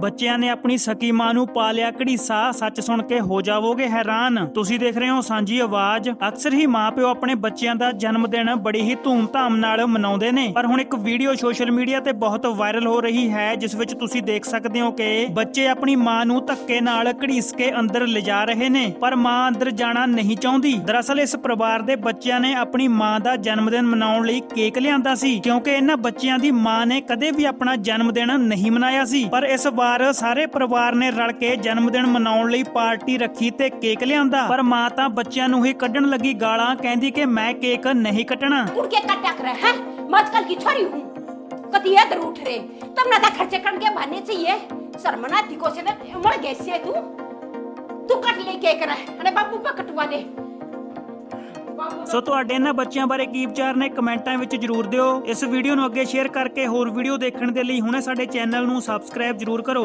ਬੱਚਿਆਂ ਨੇ ਆਪਣੀ ਸਕੀ ਮਾਂ ਨੂੰ ਪਾ ਲਿਆ ਘੜੀਸਾ ਸੱਚ ਸੁਣ ਕੇ ਹੋ ਜਾਵੋਗੇ ਹੈਰਾਨ। ਤੁਸੀਂ ਦੇਖ ਰਹੇ ਹੋ ਸਾਂਝੀ ਆਵਾਜ਼। ਅਕਸਰ ਹੀ ਮਾਪਿਓ ਆਪਣੇ ਬੱਚਿਆਂ ਦਾ ਜਨਮ ਦਿਨ ਬੜੀ ਹੀ ਧੂਮ-ਧਾਮ ਨਾਲ ਮਨਾਉਂਦੇ ਨੇ। ਪਰ ਹੁਣ ਇੱਕ ਵੀਡੀਓ ਸੋਸ਼ਲ ਮੀਡੀਆ ਤੇ ਬਹੁਤ ਵਾਇਰਲ ਹੋ ਰਹੀ ਹੈ, ਜਿਸ ਵਿੱਚ ਤੁਸੀਂ ਦੇਖ ਸਕਦੇ ਹੋ ਕਿ ਬੱਚੇ ਆਪਣੀ ਮਾਂ ਨੂੰ ਧੱਕੇ ਨਾਲ ਘੜੀਸ ਕੇ ਅੰਦਰ ਲਿਜਾ ਰਹੇ ਨੇ। ਪਰ ਮਾਂ ਅੰਦਰ ਜਾਣਾ ਨਹੀਂ ਚਾਹੁੰਦੀ। ਦਰਅਸਲ ਇਸ ਪਰਿਵਾਰ ਦੇ ਬੱਚਿਆਂ ਨੇ ਆਪਣੀ ਮਾਂ ਦਾ ਜਨਮ ਦਿਨ ਮਨਾਉਣ ਲਈ ਕੇਕ ਲਿਆਂਦਾ ਸੀ, ਕਿਉਂਕਿ ਇਹਨਾਂ ਬੱਚਿਆਂ ਦੀ ਮਾਂ ਨੇ ਕਦੇ ਵੀ ਆਪਣਾ ਜਨਮ ਦਿਨ ਨਹੀਂ ਮਨਾਇਆ ਸੀ। ਪਰ ਇਸ ਵਾਰ ਸਾਰੇ ਪਰਿਵਾਰ ਨੇ ਰਲ ਕੇ ਜਨਮ ਦਿਨ ਮਨਾਉਣ ਲਈ ਪਾਰਟੀ ਰੱਖੀ ਤੇ ਕੇਕ ਲਿਆਂਦਾ ਪਰ ਮਾਂ ਤਾਂ ਬੱਚਿਆਂ ਨੂੰ ਹੀ ਕੱਢਣ ਲੱਗੀ ਗਾਲਾਂ ਕਹਿੰਦੀ ਕਿ ਮੈਂ ਕੇਕ ਨਹੀਂ ਕੱਟਣਾ उड़ के कट टक रहे हैं मैं आजकल की छोरी हूँ कति इधर उठ रहे तब ना था खर्चे करके भाने चाहिए शर्मना दिको से ना मर गए से तू तू कट ले के कर अरे बाबू पे कटवा दे बाबू ਸੋ ਤੁਹਾਡੇ ਇਹਨਾਂ ਬੱਚਿਆਂ ਬਾਰੇ ਕੀ ਵਿਚਾਰ ਨੇ ਕਮੈਂਟਾਂ ਵਿੱਚ ਜਰੂਰ ਦਿਓ। ਇਸ ਵੀਡੀਓ ਨੂੰ ਅੱਗੇ ਸ਼ੇਅਰ ਕਰਕੇ ਹੋਰ ਵੀਡੀਓ ਦੇਖਣ ਦੇ ਲਈ ਹੁਣੇ ਸਾਡੇ ਚੈਨਲ ਨੂੰ ਸਬਸਕ੍ਰਾਈਬ ਜਰੂਰ ਕਰੋ।